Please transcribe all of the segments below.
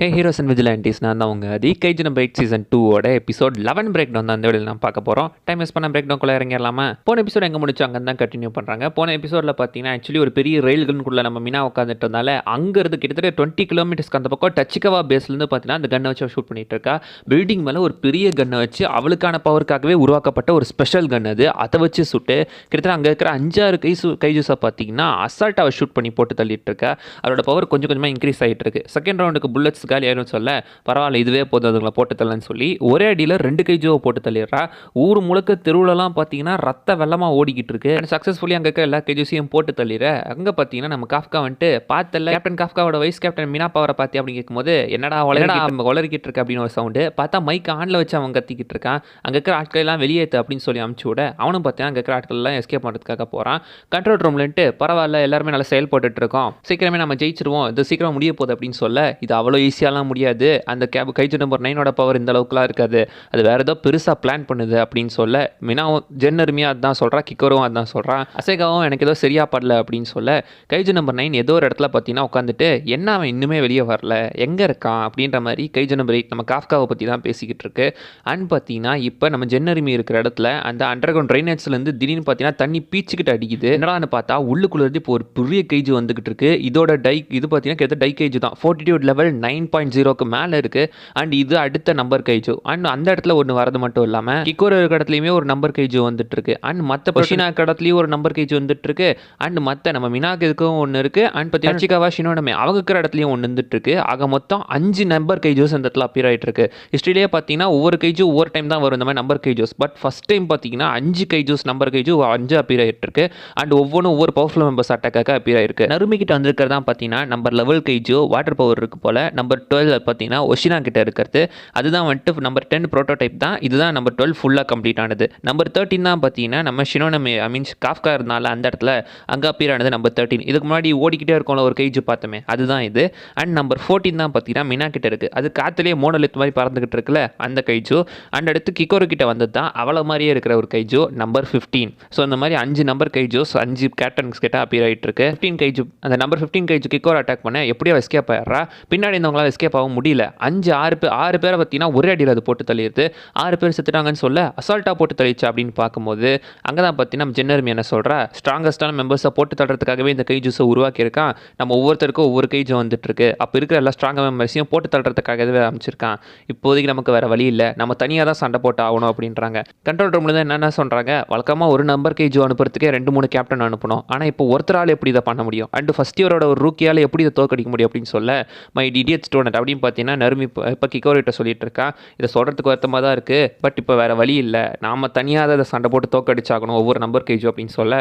A heroes and vigilantes நான் தான் உங்கள் தி கைஜின பைட் சீசன் டூவோட எபிசோட் லெவன் பிரேக் டவுன் தான் அந்த வீடியோவில் நான் பார்க்க போகிறோம் டைம் வேஸ்ட் பண்ண பிரேக் டவுன்குள்ளே இறங்கிடலாமா? போன எபிசோட் எங்கே முடிச்சோ அங்கே தான் கண்டினியூ பண்ணுறாங்க போன எபிசோடில் பார்த்தீங்கன்னா ஆக்சுவலி ஒரு பெரிய ரயில்களுக்குள்ளே நம்ம மினா உட்காந்துட்டனால அங்கேருந்து கிட்டத்தட்ட டுவெண்ட்டி கிலோமீட்டர்ஸ்க்கு அந்த பக்கம் டச்சிகவா பேஸ்லேருந்து பார்த்தீங்கன்னா அந்த கன்னை வச்சு ஷூட் பண்ணிட்டு இருக்கா. பில்டிங் மேலே ஒரு பெரிய கன்னை வச்சு அவளுக்கான பவருக்காகவே உருவாக்கப்பட்ட ஒரு ஸ்பெஷல் கன் அது. அதை வச்சு சுட்டு கிட்டத்தட்ட அங்கே இருக்கிற அஞ்சாறு கைசு கைஜூஸை பார்த்தீங்கன்னா அசால்ட்டாக ஷூட் பண்ணி போட்டு தள்ளிட்டு இருக்கா. அவரோட பவர் கொஞ்சம் கொஞ்சமாக இன்க்ரீஸ் ஆகிட்டு இருக்கு. செகண்ட் ரவுண்டுக்கு புல்லட்ஸ் காலி ஆயிரும் சொல்ல பரவாயில்ல இதுவே போதும் அதுங்களை போட்டு தள்ளன்னு சொல்லி ஒரே அடியில் ரெண்டு கைஜோவை போட்டு தள்ளிடுறா. ஊர் முழுக்க தெருவுலலாம் பார்த்தீங்கன்னா ரத்த வெள்ளமாக ஓடிக்கிட்டு இருக்கு. சக்ஸஸ்ஃபுல்லி அங்கே இருக்க எல்லா கைஜூஸையும் போட்டு தள்ளிடுற. அங்கே பார்த்தீங்கன்னா நம்ம காஃப்கா வந்துட்டு பார்த்தல கேப்டன் காஃப்காவோட வைஸ் கேப்டன் மீனா பவரை பார்த்தி அப்படின்னு கேட்கும்போது என்னடா வளரடா நம்ம வளரிக்கிட்டு இருக்க அப்படின்னு ஒரு சவுண்டு பார்த்தா மைக் ஆனில் வச்சு அவன் கத்திக்கிட்டு இருக்கான். அங்கே இருக்கிற ஆட்கள் எல்லாம் வெளியேற்று அப்படின்னு சொல்லி அமுச்சு விட அவனும் பார்த்தீங்கன்னா அங்கே இருக்கிற ஆட்கள் எல்லாம் எஸ்கேப் பண்ணுறதுக்காக போகிறான் கண்ட்ரோல் ரூம்லன்ட்டு பரவாயில்ல எல்லாருமே நல்லா செயல்பட்டுட்டு இருக்கோம். சீக்கிரமே நம்ம ஜெயிச்சிருவோம். இது சீக்கிரம் முடிய போகுது அப்படின்னு சொல்ல இது அவ்வளோ ஈஸியாலாம் முடியாது. அந்த கேப் கைஜு நம்பர் நைனோட பவர் இந்த அளவுக்குலாம் இருக்காது. அது வேறு ஏதோ பெருசாக பிளான் பண்ணுது அப்படின்னு சொல்ல மினாவும் ஜென்னருமையாக அதுதான் சொல்கிறா கிக்கரும் அதான் சொல்கிறான் அசேகாவும் எனக்கு ஏதோ சரியா படல அப்படின்னு சொல்ல கைஜு நம்பர் நைன் ஏதோ ஒரு இடத்துல பார்த்தீங்கன்னா உட்காந்துட்டு என்ன அவன் இன்னுமே வெளியே வரல எங்கே இருக்கான் அப்படின்ற மாதிரி கைஜு நம்பர் எயிட் நம்ம காஃப்காவை பற்றி தான் பேசிக்கிட்டு இருக்கு. அண்ட் பார்த்தீங்கன்னா இப்போ நம்ம ஜென்னருமி இருக்கிற இடத்துல அந்த அண்டர் கிரவுண்ட் ட்ரைனேஜ்லேருந்து திடீர்னு பார்த்தீங்கன்னா தண்ணி பீச்சுக்கிட்டு அடிக்குது. என்னடான்னு பார்த்தா உள்ளுக்குள்ள இருந்து இப்போ ஒரு பெரிய கைஜு வந்துகிட்டு இருக்கு. இதோட டை இது பார்த்தீங்கன்னா கிட்டத்தட்ட டை கைஜு தான். ஃபோர்ட்டிடியூட் லெவல் நைன் பாயிண்ட் ஜீரோக்கு மேலே இருக்கு. அண்ட் இது அடுத்த நம்பர் கைஜு அண்ட் அந்த இடத்துல ஒன்று வரது மட்டும் இல்லாமல் கிக்கோர் இருக்கிற இடத்துலையுமே ஒரு நம்பர் கைஜு வந்துட்டு இருக்கு அண்ட் மற்ற பொஷினா இருக்கிற இடத்துலையும் ஒரு நம்பர் கைஜு வந்துட்டு இருக்கு அண்ட் மற்ற நம்ம மினாக்கு இதுக்கும் ஒன்று இருக்கு அண்ட் பார்த்தீங்கன்னா சிகாவா ஷினோடமே அவங்க இருக்கிற இடத்துலையும் ஒன்று வந்துட்டு இருக்கு ஆக மொத்தம் அஞ்சு நம்பர் கைஜோஸ் அந்த இடத்துல அப்பியர் ஆயிட்டு இருக்கு ஹிஸ்ட்ரியிலேயே பார்த்தீங்கன்னா ஒவ்வொரு கைஜு ஒவ்வொரு டைம் தான் வரும் இந்த மாதிரி நம்பர் கைஜோஸ் பட் ஃபர்ஸ்ட் டைம் பார்த்தீங்கன்னா அஞ்சு கைஜோஸ் நம்பர் கைஜு அஞ்சு அப்பியர் ஆயிட்டு இருக்கு அண்ட் ஒவ்வொன்றும் ஒவ்வொரு பவர்ஃபுல் மெம்பர்ஸ் அட்டாக்காக அப்பியர் ஆயிருக்கு. நறுமி கிட்ட வந்திருக்கிறதா பார்த்தீங்கன்னா number level kaiju water power இருக்கு போல நம்பர் டுவெல் பார்த்தீங்கன்னா ஒஷினா கிட்ட இருக்கிறது. அதுதான் வந்துட்டு நம்பர் டென் ப்ரோட்டோடைப் தான். இதுதான் நம்பர் டுவெல் ஃபுல்லாக கம்ப்ளீட் ஆனது. நம்பர் தேர்ட்டின் தான் பார்த்தீங்கன்னா நம்ம ஷினோனமி ஐ மீன்ஸ் காஃப்கா இருந்தால அந்த இடத்துல அங்கே அப்பியர் ஆனது நம்பர் தேர்ட்டின் இதுக்கு முன்னாடி ஓடிக்கிட்டே இருக்கோம்ல ஒரு கைஜு பார்த்தோமே அதுதான் இது. அண்ட் நம்பர் ஃபோர்டீன் தான் பார்த்தீங்கன்னா மினா கிட்ட இருக்குது அது காற்றுலேயே மோனலித் மாதிரி பறந்துக்கிட்டு இருக்குல்ல அந்த கைஜு அண்ட் அடுத்து கிக்கோரு கிட்ட வந்தது தான் அவளை மாதிரியே இருக்கிற ஒரு கைஜு நம்பர் ஃபிஃப்டீன் ஸோ இந்த மாதிரி அஞ்சு நம்பர் கைஜோஸ் அஞ்சு கேப்டன்ஸ் கிட்ட அப்பியர் ஆகிட்டு இருக்கு. ஃபிஃப்டீன் கைஜு அந்த number fifteen kaiju Kikoru attack பண்ண எப்படியோ எஸ்கேப் ஆயிடுறா. பின்னாடி இந்த இருந்தவங்களால எஸ்கேப் ஆக முடியல. அஞ்சு ஆறு பேர் ஆறு பேரை பார்த்தீங்கன்னா ஒரே அடியில் அது போட்டு தள்ளிடுது. ஆறு பேர் செத்துட்டாங்கன்னு சொல்ல அசால்ட்டாக போட்டு தள்ளிச்சு அப்படின்னு பார்க்கும்போது அங்கே தான் பார்த்தீங்கன்னா நம்ம ஜென்னர்மி என்ன சொல்கிறா ஸ்ட்ராங்கஸ்டான மெம்பர்ஸை போட்டு தள்ளுறதுக்காகவே இந்த கை ஜூஸை உருவாக்கியிருக்கான் நம்ம ஒவ்வொருத்தருக்கும் ஒவ்வொரு கை ஜூ வந்துட்டுருக்கு அப்போ இருக்கிற எல்லா ஸ்ட்ராங் மெம்பர்ஸையும் போட்டு தள்ளுறதுக்காகவே அமைச்சிருக்கான் இப்போதைக்கு நமக்கு வேறு வழி இல்லை. நம்ம தனியாக தான் சண்டை போட்டு ஆகணும் அப்படின்றாங்க. கண்ட்ரோல் ரூமில் தான் என்னென்ன சொல்கிறாங்க வழக்கமாக ஒரு நம்பர் கை ஜூ அனுப்புறதுக்கே ரெண்டு மூணு கேப்டன் அனுப்பணும். ஆனால் இப்போ ஒருத்தரால் எப்படி இதை பண்ண முடியும்? அண்ட் ஃபஸ்ட் இயரோட ஒரு ரூக்கியால் எப்படி இதை தோக்கடிக்க முடியும் அப்படின்னு சொல்ல மை டிடியட் ஸ்டூடெண்ட் அப்படின்னு பார்த்தீங்கன்னா நறுமி இப்போ கிக்கோரிட்ட சொல்லிட்டு இருக்கான் இதை சொல்கிறதுக்கு வருத்தமாக தான் இருக்குது பட் இப்போ வேறு வழி இல்லை. நாம் தனியாக அதை சண்டை போட்டு தோக்கடிச்சாகணும் ஒவ்வொரு நம்பர் கைஜு அப்படின்னு சொல்ல.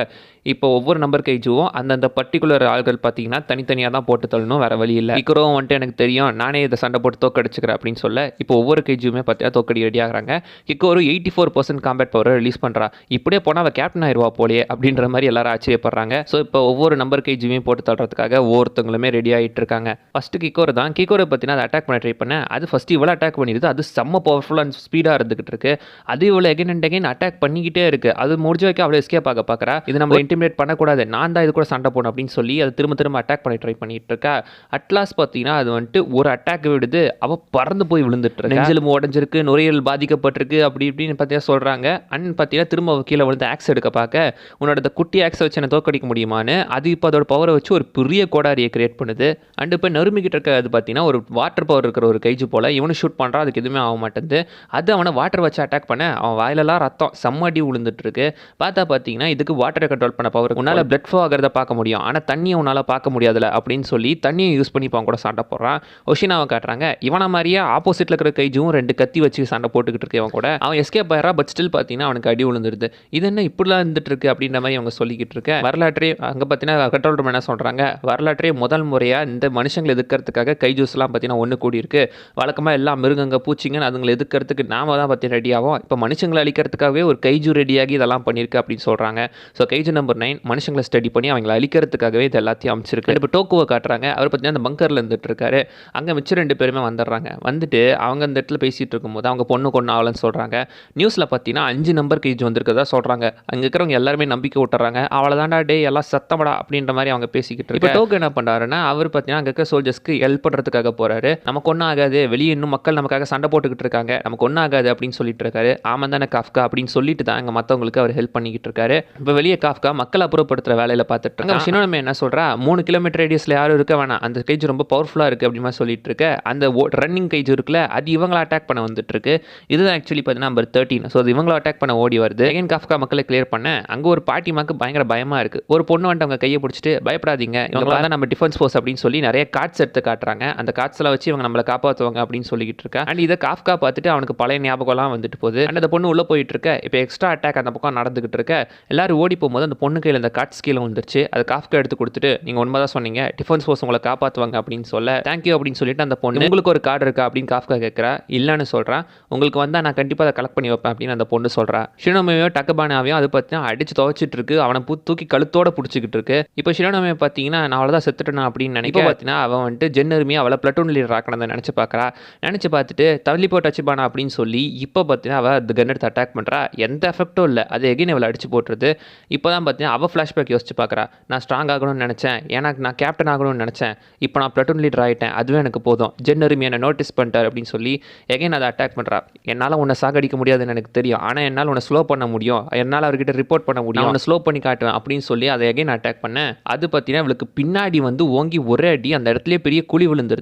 இப்போ ஒவ்வொரு நம்பர் கேஜுவும் அந்தந்த பர்டிகுலர் ஆள்கள் பார்த்தீங்கன்னா தனித்தனியாக தான் போட்டு தள்ளணும். வேறு வழி இல்லை. கிக்கோரும் வந்துட்டு எனக்கு தெரியும். நானே இதை சண்டை போட்டு தோக்கடிச்சுக்கிறேன் அப்படின்னு சொல்ல. இப்போ ஒவ்வொரு கைஜுமே பார்த்தீங்கன்னா தோக்கடி ரெடி ஆகிறாங்க. கிக்கோரும் எயிட்டி ஃபோர் பர்சன்ட் காம்பேட் பவரை ரிலீஸ் பண்ணுறா இப்படியே போனால் அவள் கேப்டன் ஆயிடுவா போலே அப்படின்ற மாதிரி எல்லாரும் ஆச்சரியப்படுறாங்க. ஸோ இப்போ ஒவ்வொரு நம்பர் கைஜுமே போட்டு தள்ளுறதுக்காக ஒவ்வொருத்தவங்களுமே ரெடி ஆகிட்டு இருக்காங்க. ஃபஸ்ட்டு கிக்கோர் தான். கிக்கோரை பார்த்தீங்கன்னா அதை அட்டாக் பண்ண ட்ரை பண்ண அது ஃபஸ்ட்டு இவ்வளோ அட்டாக் பண்ணிடுது அது செம்ம பவர்ஃபுல் அண்ட் ஸ்பீடாக இருந்துகிட்டு இருக்கு. அது இவ்வளோ எகைன் அண்ட் எகைன் அட்டாக் பண்ணிக்கிட்டே இருக்கு. அது முடிஞ்ச வைக்க அவ்வளோ எஸ்கேப் ஆக பார்க்குறா இது நம்ம இன்டிமேட் பண்ணக்கூடாது. நான் தான் இது கூட சண்டை போகணும் அப்படின்னு சொல்லி அது திரும்ப திரும்ப அட்டாக் பண்ணி ட்ரை பண்ணிட்டு இருக்கா. அட்லாஸ் பார்த்தீங்கன்னா அது வந்துட்டு ஒரு அட்டாக் விடுது. அவ பறந்து போய் விழுந்துட்டு இருக்கு. நெஞ்சலும் உடஞ்சிருக்கு நுரையீரல் பாதிக்கப்பட்டிருக்கு அப்படி இப்படின்னு பார்த்தீங்கன்னா சொல்கிறாங்க அண்ட் பார்த்தீங்கன்னா திரும்ப கீழே விழுந்து ஆக்ஸ் எடுக்க பார்க்க உன்னோட குட்டி ஆக்ஸை வச்சு என்ன தோக்கடிக்க முடியுமான்னு அது இப்போ அதோட பவரை வச்சு ஒரு பெரிய கோடாரியை கிரியேட் பண்ணுது. அண்ட் இப்போ நறுமிக்கிட்டு இருக்க அது பார்த்தீங்கன்னா ஒரு வாட்டர் பவர் இருக்கிற ஒரு கைஜு போல் இவனு ஷூட் பண்ணுறான் அதுக்கு எதுவுமே ஆக மாட்டேங்குது. அது அவனை வாட்டர் வச்சு அட்டாக் பண்ண அவன் வாயிலெல்லாம் ரத்தம் செம்மடி அடி பார்த்தா பார்த்தீங்கன்னா இதுக்கு வாட்டரை கண்ட்ரோல் பண்ண பவர் உன்னால் பிளட் ஃப்ளோ ஆகிறத பார்க்க முடியும். ஆனால் தண்ணியை உன்னால் பார்க்க முடியாதுல அப்படின்னு சொல்லி தண்ணியை யூஸ் பண்ணி இப்போ அவன் கூட சண்டை போடுறான். ஒஷினாவை காட்டுறாங்க. இவனை மாதிரியே ஆப்போசிட்டில் இருக்கிற கைஜும் ரெண்டு கத்தி வச்சு சண்டை போட்டுக்கிட்டு இருக்கு அவன் கூட. அவன் எஸ்கேப் ஆயிரா பட் ஸ்டில் பார்த்தீங்கன்னா அவனுக்கு அடி விழுந்துருது. இது என்ன இப்படிலாம் இருந்துட்டு இருக்கு அப்படின்ற மாதிரி அவங்க சொல்லிக்கிட்டு இருக்க. வரலாற்றே அங்கே பார்த்தீங்கன்னா கண்ட்ரோல் ரூம் என்ன சொல்கிறாங்க வரலாற்றே முதல் முறையாக இந்த மனுஷங்களை எதிர்க்கிறதுக்காக கைஜூஸ் ஜூஸ்லாம் பார்த்தீங்கன்னா ஒன்று கூடி இருக்கு வழக்கமாக எல்லா மிருகங்க பூச்சிங்கன்னு அதுங்களை எதிர்க்கிறதுக்கு நாம தான் பற்றி ரெடி ஆகும் இப்போ மனுஷங்களை அழிக்கிறதுக்காகவே ஒரு கைஜு ரெடியாகி இதெல்லாம் பண்ணியிருக்கு அப்படின்னு சொல்கிறாங்க ஸோ கைஜு நம்பர் நைன் மனுஷங்களை ஸ்டடி பண்ணி அவங்களை அழிக்கிறதுக்காகவே இது எல்லாத்தையும் அமைச்சிருக்கு. இப்போ டோக்குவை காட்டுறாங்க. அவர் பார்த்தீங்கன்னா அந்த பங்கரில் இருந்துட்டு இருக்காரு. அங்கே மிச்சம் ரெண்டு பேருமே வந்துடுறாங்க. வந்துட்டு அவங்க அந்த இடத்துல பேசிகிட்டு இருக்கும்போது அவங்க பொண்ணு கொண்டு ஆகலன்னு சொல்கிறாங்க நியூஸில் பார்த்தீங்கன்னா அஞ்சு நம்பர் கைஜு வந்திருக்கதா சொல்கிறாங்க அங்கே இருக்கிறவங்க எல்லாருமே நம்பிக்கை விட்டுறாங்க அவளை தாண்டா டே எல்லாம் சத்தமடா அப்படின்ற மாதிரி அவங்க பேசிக்கிட்டு இப்போ டோக்கு என்ன பண்ணுறாருன்னா அவர் பார்த்தீங்கன்னா அங்கே இருக்க சோல்ஜர்ஸ்க்கு ஹெல்ப் பண்ணுறதுக்கு போகிறதுக்காக போகிறாரு நமக்கு ஒன்றும் ஆகாது. வெளியே இன்னும் மக்கள் நமக்காக சண்டை போட்டுக்கிட்டு இருக்காங்க. நமக்கு ஒன்றும் ஆகாது அப்படின்னு சொல்லிட்டு இருக்காரு. ஆமாம் தானே காஃப்கா அப்படின்னு சொல்லிட்டு தான் அங்கே மற்றவங்களுக்கு அவர் ஹெல்ப் பண்ணிக்கிட்டு இருக்காரு. இப்போ வெளியே காஃப்கா மக்களை அப்புறப்படுத்துகிற வேலையில் பார்த்துட்டு இருக்காங்க. சின்னமே என்ன சொல்கிறா மூணு கிலோமீட்டர் ரேடியஸில் யாரும் இருக்க வேணாம். அந்த கேஜ் ரொம்ப பவர்ஃபுல்லாக இருக்குது அப்படின்னு சொல்லிட்டு இருக்க. அந்த ரன்னிங் கேஜ் இருக்குல்ல அது இவங்கள அட்டாக் பண்ண வந்துட்டு இருக்கு. இதுதான் ஆக்சுவலி பார்த்தீங்கன்னா நம்பர் தேர்ட்டின் ஸோ அது இவங்கள அட்டாக் பண்ண ஓடி வருது. அகைன் காஃப்கா மக்களை கிளியர் பண்ண அங்கே ஒரு பாட்டிமாக்கு பயங்கர பயமாக இருக்குது ஒரு பொண்ணு வந்துட்டு அவங்க கையை பிடிச்சிட்டு பயப்படாதீங்க. இவங்கள தான் நம்ம டிஃபென்ஸ் ஃபோர்ஸ் அப்படின்னு சொல்லி நிறைய கார்ட்ஸ் எடுத்து காட்டுறாங்க. அந்த கார்ட்ஸ்லாம் வச்சு இவங்க நம்மளை காப்பாற்றுவாங்க அப்படின்னு சொல்லிக்கிட்டு இருக்கா. அண்ட் இதை காஃப்கா பார்த்துட்டு அவனுக்கு பழைய ஞாபகம்லாம் வந்துட்டு போகுது. அண்ட் அந்த பொண்ணு உள்ளே போயிட்டு இருக்க. இப்போ எக்ஸ்ட்ரா அட்டாக் அந்த பக்கம் நடந்துகிட்டு இருக்க. எல்லாரும் ஓடி போகும்போது அந்த பொண்ணு கையில் அந்த கார்ட்ஸ் கீழே வந்துருச்சு அது காஃப்கா எடுத்து கொடுத்துட்டு நீங்கள் உண்மைதான் சொன்னீங்க. டிஃபென்ஸ் ஃபோர்ஸ் உங்களை காப்பாற்றுவாங்க அப்படின்னு சொல்ல தேங்க்யூ அப்படின்னு சொல்லிட்டு அந்த பொண்ணு உங்களுக்கு ஒரு கார்டு இருக்கா? அப்படின்னு காஃப்கா கேட்குறா. இல்லைன்னு சொல்கிறேன் உங்களுக்கு வந்தால் நான் கண்டிப்பாக அதை கலெக்ட் பண்ணி வைப்பேன் அப்படின்னு அந்த பொண்ணு சொல்கிறா ஷினோமையோ டக்கபானாவையும் அது பார்த்தீங்கன்னா அடிச்சு துவைச்சிட்டு இருக்கு. அவனை பூ தூக்கி கழுத்தோட பிடிச்சிக்கிட்டு இருக்கு. இப்போ ஷினோமையை பார்த்தீங்கன்னா நான் அவ்வளோதான் செத்துட்டேன்? அப்படின்னு நினைக்க பார்த்தீங்கன்னா அவன் வந்துட்டு ஜென்னருமே அவளை பிளட்டூன் லீடர் ஆக்கணும் நினச்சி பார்க்குறா. நினச்சி பார்த்துட்டு தள்ளி போட்டு அச்சுப்பானா அப்படின்னு சொல்லி இப்போ பார்த்தீங்கன்னா அவள் அந்த கன் எடுத்து அட்டாக் பண்ணுறா எந்த எஃபெக்டும் இல்லை. அது எகைன் அவளை அடிச்சு போட்டுருது. இப்போ தான் பார்த்தீங்கன்னா அவள் ஃப்ளாஷ்பேக் யோசிச்சு பார்க்குறா. நான் ஸ்ட்ராங் ஆகணும்னு நினச்சேன். எனக்கு நான் கேப்டன் ஆகணும்னு நினச்சேன். இப்போ நான் பிளட்டூன் லீடர் ஆகிட்டேன் அதுவே எனக்கு போதும். ஜென்னருமே என்னை நோட்டீஸ் பண்ணிட்டார் அப்படின்னு சொல்லி எகைன் அதை அட்டாக் பண்ணுறா என்னால் உன்னை சாகடிக்க முடியாதுன்னு எனக்கு தெரியும். ஆனால் என்னால் உன்னை ஸ்லோ பண்ண முடியும். என்னால் அவர்கிட்ட ரிப்போர்ட் பண்ண முடியும். உன்னை ஸ்லோ பண்ணி காட்டுவேன் அப்படின்னு சொல்லி அதை எகைன் அட்டாக் பண்ணேன் அது பார்த்தீங்கன்னா இவளுக்கு பின்னாடி வந்து ஓங்கி ஒரே அடி அந்த இடத்துலயே பெரிய குழி விழுந்துருது.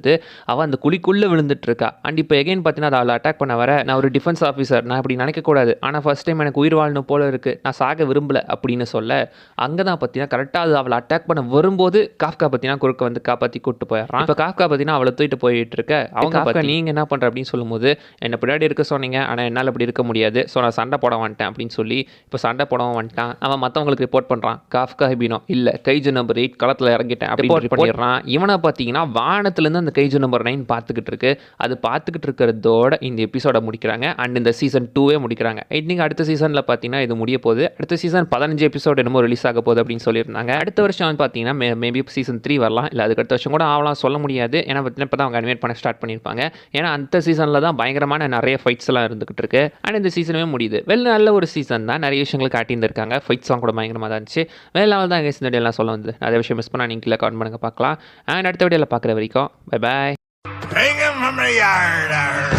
அவள் அந்த குழிக்குள்ளே விழுந்துட்டு இருக்கா அண்ட் இப்போ எகைன் பார்த்தீங்கன்னா அதை அவளை அட்டாக் பண்ண வர நான் ஒரு டிஃபென்ஸ் ஆஃபீஸர் நான் இப்படி நினைக்கக்கூடாது. ஆனால் ஃபர்ஸ்ட் டைம் எனக்கு உயிர் வாழணும் போல இருக்கு. நான் சாக விரும்பல அப்படின்னு சொல்ல அங்கே தான் பார்த்தீங்கன்னா கரெக்டாக அது அவளை அட்டாக் பண்ண வரும்போது காஃப்கா பார்த்தீங்கன்னா குறுக்க வந்து காப்பாற்றி கூட்டு போயிடுறான். இப்போ காஃப்கா பார்த்தீங்கன்னா அவளை தூக்கிட்டு போயிட்டு இருக்க அவங்க காஃப்கா நீங்கள் என்ன பண்ணுற அப்படின்னு சொல்லும்போது என்னை பின்னாடி இருக்க சொன்னீங்க ஆனால் என்னால் அப்படி இருக்க முடியாது. ஸோ நான் சண்டை போட வந்துட்டேன் அப்படின்னு சொல்லி இப்போ சண்டை போடவும் வந்துட்டான். அவன் மற்றவங்களுக்கு ரிப்போர்ட் பண்ணுறான் காஃப்கா ஹிபினோ இல்லை கைஜு நம்பர் எயிட் களத்தில் இறங்கிட்டேன் அப்படி ரிப்போர்ட் பண்ணிடுறான். இவனை பார்த்தீங்கன்னா வானத்துலேருந்து அந்த கைஜு நம்பர் நைன் பார்த்துக்கிட்டு இருக்கு. அது பார்த்துக்கிட்டு இருக்கிறதோட இந்த எபிசோடை முடிக்கிறாங்க. அண்ட் இந்த சீசன் டூவே முடிக்கிறாங்க. நீங்கள் அடுத்த சீசனில் பார்த்தீங்கன்னா இது முடிய போகுது. அடுத்த சீசன் பதினஞ்சு எபிசோட் என்னமோ ரிலீஸ் ஆக போகுது அப்படின்னு சொல்லியிருந்தாங்க. அடுத்த வருஷம் வந்து பார்த்தீங்கன்னா மே மேபி சீசன் த்ரீ வரலாம். இல்லை அதுக்கு அடுத்த வருஷம் கூட ஆகலாம். சொல்ல முடியாது. ஏன்னா பார்த்தீங்கன்னா இப்போ தான் அவங்க அனிமேட் பண்ண ஸ்டார்ட் பண்ணியிருப்பாங்க. ஏன்னா அந்த சீசனில் தான் பயங்கரமான நிறைய ஃபைட்ஸ் எல்லாம் இருந்துகிட்டு இருக்கு. அண்ட் இந்த சீசனுமே முடியுது. வெளில நல்ல ஒரு சீசன் தான். நிறைய விஷயங்கள் காட்டியிருந்திருக்காங்க. ஃபைட்ஸ்லாம் கூட பயங்கரமாக தான் இருந்துச்சு. வேலை லெவல் தான் இந்த வீடியோலாம் சொல்ல வந்து நிறைய விஷயம் மிஸ் பண்ணால் நீங்கள் கமெண்ட் பண்ணுங்க. பார்க்கலாம். அண்ட் அடுத்த வீடியோவில் பார்க்குற வரைக்கும் Bye bye. Hang him from the yard.